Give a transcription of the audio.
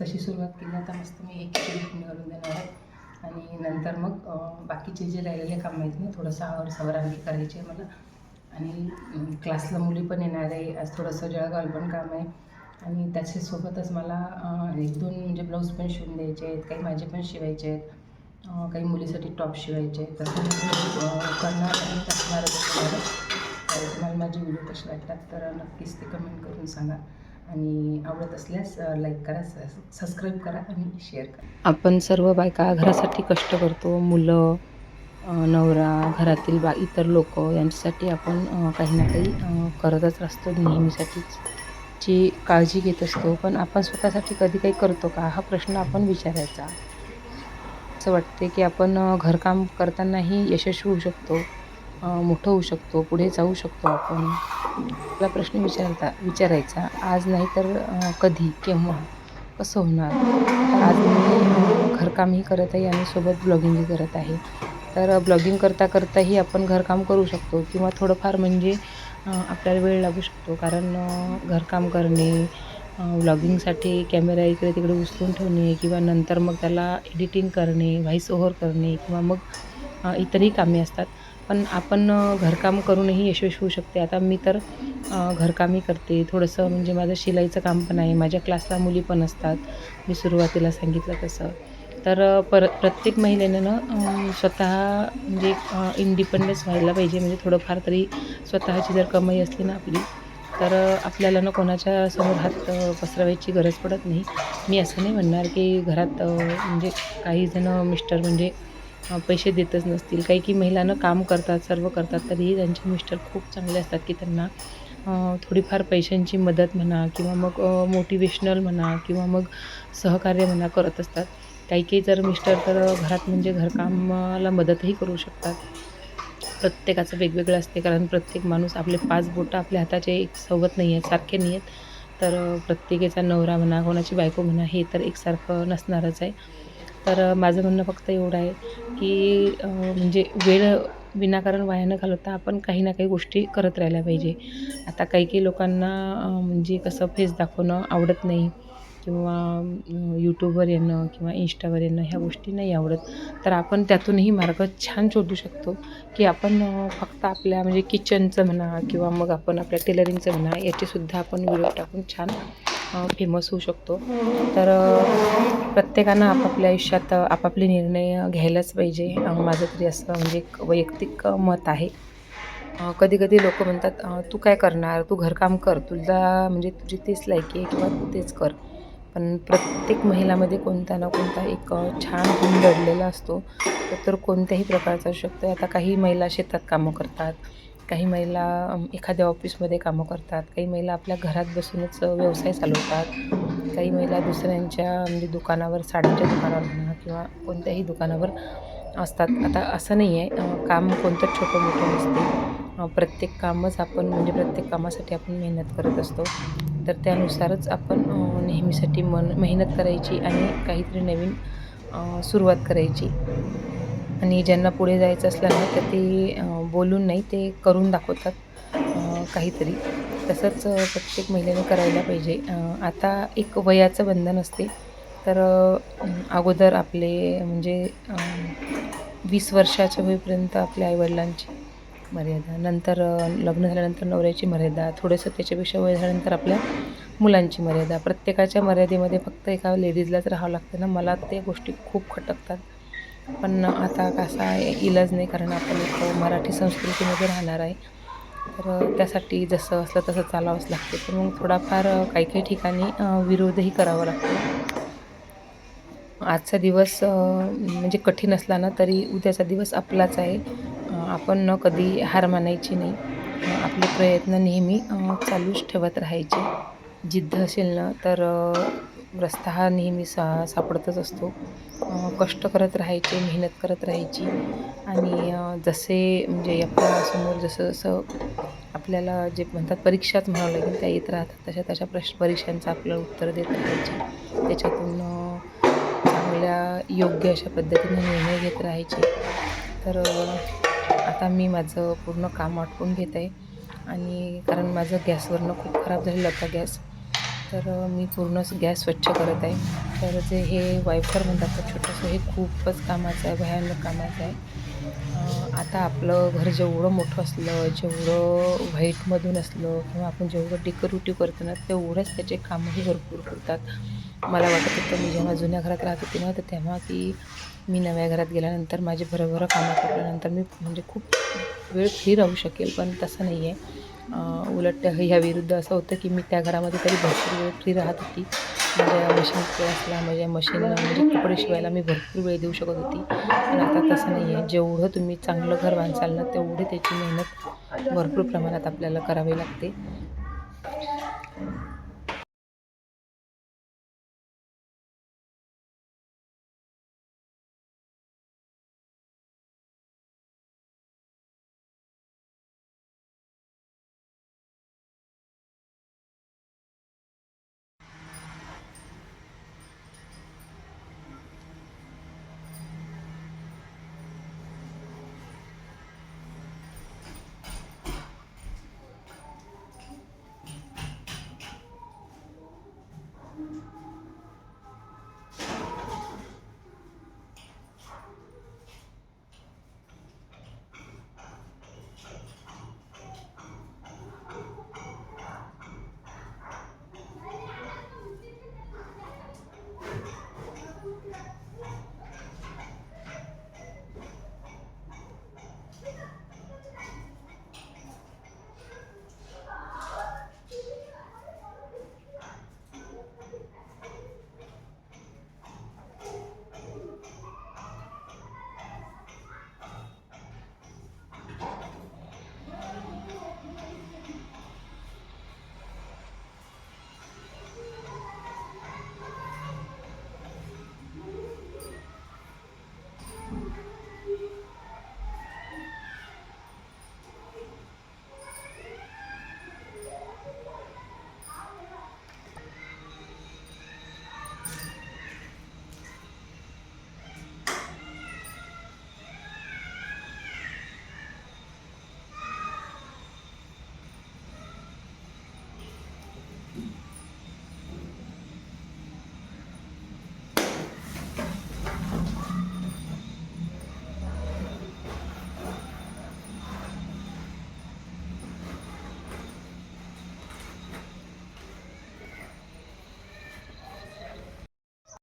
तशी सुरुवात केली. आता मस्त मी एक खिचडी घालून देणार आहे. आणि नंतर मग बाकीचे जे राहिलेले काम आहेत ना थोडंसं आवर सवरांगी करायची आहे मला. आणि क्लासला मुली पण येणार आहे. आज थोडंसं जळगाव पण काम आहे. आणि त्याच्यासोबतच मला एक दोन म्हणजे ब्लाऊज पण शिवून द्यायचे आहेत. काही माझे पण शिवायचे आहेत. काही मुलीसाठी टॉप शिवायचे आहेत. तसं करणार आणि असणारच तुम्हाला माझे व्हिडिओ कसे वाटतात तर नक्कीच ते कमेंट करून सांगा. आणि आवडत असल्यास लाईक करा सबस्क्राईब करा आणि शेअर करा. आपण सर्व बायका घरासाठी कष्ट करतो. मुलं नवरा घरातील बा इतर लोक यांच्यासाठी आपण काही ना काही करतच असतो. नेहमीसाठीच ची काळजी घेत असतो. पण आपण स्वतःसाठी कधी काही करतो का? हा प्रश्न आपण विचारायचा. असं वाटते की आपण घरकाम करतानाही यशस्वी होऊ शकतो. मोठं होऊ शकतो पुढे जाऊ शकतो आपण. आपला प्रश्न विचारता विचारायचा आज नाही तर कधी केव्हा कसं होणार? आज मी घरकामही करत आहे आणि सोबत ब्लॉगिंगही करत आहे. तर ब्लॉगिंग करता करताही आपण घरकाम करू शकतो किंवा थोडंफार म्हणजे आपल्याला वेळ लागू शकतो. कारण घरकाम करणे व्लॉगिंगसाठी कॅमेरा इकडे तिकडे उचलून ठेवणे किंवा नंतर मग त्याला एडिटिंग करणे व्हॉइस ओव्हर करणे किंवा मग इतरही कामे असतात. पण आपण घरकाम करूनही यशस्वी होऊ शकते. आता मी तर घरकामही करते. थोडंसं म्हणजे माझं शिलाईचं काम पण आहे. माझ्या क्लासला मुली पण असतात. मी सुरुवातीला सांगितलं तसं. तर पर प्रत्येक महिलेनं ना स्वतः म्हणजे इंडिपेंडन्स व्हायला पाहिजे. म्हणजे थोडंफार तरी स्वतःची जर कमाई असली ना आपली तर आपल्याला ना कोणाच्या समोर हात पसरवायची गरज पडत नाही. मी असं नाही म्हणणार की घरात म्हणजे काही जण मिस्टर म्हणजे पैसे देतच नसतील. काही की महिलांना काम करतात सर्व करतात. तरीही त्यांचे मिस्टर खूप चांगले असतात की त्यांना थोडीफार पैशांची मदत म्हणा किंवा मग मोटिवेशनल म्हणा किंवा मग सहकार्य म्हणा करत असतात. काही काही जर मिस्टर तर घरात म्हणजे घरकामाला मदतही करू शकतात. प्रत्येकाचं वेगवेगळं असते कारण प्रत्येक माणूस आपले पाच बोटं आपल्या हाताचे एक सोबत नाही आहेत सारखे नाही आहेत. तर प्रत्येकाचा नवरा म्हणा कोणाची बायको म्हणा हे तर एकसारखं नसणारच आहे. तर माझं म्हणणं फक्त एवढं आहे की म्हणजे वेळ विनाकारण वाया न घालवता आपण काही ना काही गोष्टी करत राहायला पाहिजे. आता काही काही लोकांना म्हणजे कसं फेस दाखवणं आवडत नाही किंवा यूट्यूबवर येणं किंवा इंस्टावर येणं ह्या गोष्टी नाही आवडत. तर आपण त्यातूनही मार्ग छान शोधू शकतो की आपण फक्त आपल्या म्हणजे किचनचं म्हणा किंवा मग आपण आपल्या टेलरिंगचं म्हणा याचेसुद्धा आपण व्हिडिओ टाकून छान फेमस होऊ शकतो. तर प्रत्येकानं आपापल्या आयुष्यात आपापले निर्णय घ्यायलाच पाहिजे. माझं तरी असं म्हणजे एक वैयक्तिक मत आहे. कधी कधी लोक म्हणतात तू काय करणार? तू घरकाम कर. तुला म्हणजे तुझी तेच लायकी आहे किंवा तू तेच कर. पण प्रत्येक महिलामध्ये कोणता ना कोणता एक छान गुण दडलेला असतो. तर कोणत्याही प्रकारचा असू शकतो. आता काही महिला शेतात कामं करतात. काही महिला एखाद्या ऑफिसमध्ये कामं करतात काही महिला आपल्या घरात बसूनच व्यवसाय चालवतात काही महिला दुसऱ्यांच्या म्हणजे दुकानावर साड्यांच्या दुकानावर म्हणा किंवा कोणत्याही दुकानावर असतात. आता असं नाही आहे काम कोणतं छोटं मोठं नसते प्रत्येक कामच आपण म्हणजे प्रत्येक कामासाठी आपण मेहनत करत असतो. तर त्यानुसारच आपण नेहमीसाठी मन मेहनत करायची आणि काहीतरी नवीन सुरुवात करायची. आणि ज्यांना पुढे जायचं असलं ना तर ते बोलून नाही ते करून दाखवतात काहीतरी. तसंच प्रत्येक महिलेने करायला पाहिजे. आता एक वयाचं बंधन असते. तर अगोदर आपले म्हणजे वीस वर्षाच्या होईपर्यंत आपल्या आईवडिलांची मर्यादा नंतर लग्न झाल्यानंतर नवऱ्याची मर्यादा थोडंसं त्याच्यापेक्षा वय झाल्यानंतर आपल्या मुलांची मर्यादा. प्रत्येकाच्या मर्यादेमध्ये फक्त एका लेडीजलाच राहावं लागतं ना. मला ते गोष्टी खूप खटकतात. पण आता कसा आहे इलाज नाही कारण आपण एक मराठी संस्कृतीमध्ये राहणार आहे. तर त्यासाठी जसं असलं तसं चालावंच लागते. पण मग थोडाफार काही काही ठिकाणी विरोधही करावा लागतो. आजचा दिवस म्हणजे कठीण असला ना तरी उद्याचा दिवस आपलाच आहे. आपण न कधी हार मानायची नाही. आपले प्रयत्न नेहमी चालूच ठेवत राहायचे. जिद्द असेल ना तर रस्ता हा नेहमी सा सापडतच असतो. कष्ट करत राहायचे मेहनत करत राहायची आणि जसे म्हणजे आपल्यासमोर जसं जसं आपल्याला जे म्हणतात परीक्षाच म्हणावं लागेल त्या येत राहतात तशा तशा प्रश्न परीक्षांचं आपल्याला उत्तर देत राहायची. त्याच्यातून चांगल्या योग्य अशा पद्धतीने निर्णय घेत राहायचे. तर आता मी माझं पूर्ण काम आटपून घेत आहे आणि कारण माझं गॅसवरनं खूप खराब झालेलं होता गॅस. तर मी पूर्ण गॅस स्वच्छ करत आहे. तर जे हे वायफर म्हणतात तर छोटंसं हे खूपच कामाचं आहे भयानक कामाचं आहे. आता आपलं घर जेवढं मोठं असलं जेवढं व्हाईटमधून असलं किंवा आपण जेवढं डेकोरेटिव्ह करतो ना तेवढंच त्याचे कामही भरपूर करतात. मला वाटत होतं मी जेव्हा जुन्या घरात राहत होते ना तर तेव्हा की मी नव्या घरात गेल्यानंतर माझी भरभरं कामं केल्यानंतर मी म्हणजे खूप वेळ फ्री राहू शकेल पण तसं नाही आहे उलट ह्या विरुद्ध असं होतं की मी त्या घरामध्ये तरी भरपूर वेळ फ्री राहत होती. माझ्या मशीन क्लासला माझ्या मशीन म्हणजे कपडे शिवायला मी भरपूर वेळ देऊ शकत होती. पण आता तसं नाही आहे. जेवढं तुम्ही चांगलं घर बांधचाल ना तेवढी त्याची मेहनत भरपूर प्रमाणात आपल्याला करावी लागते.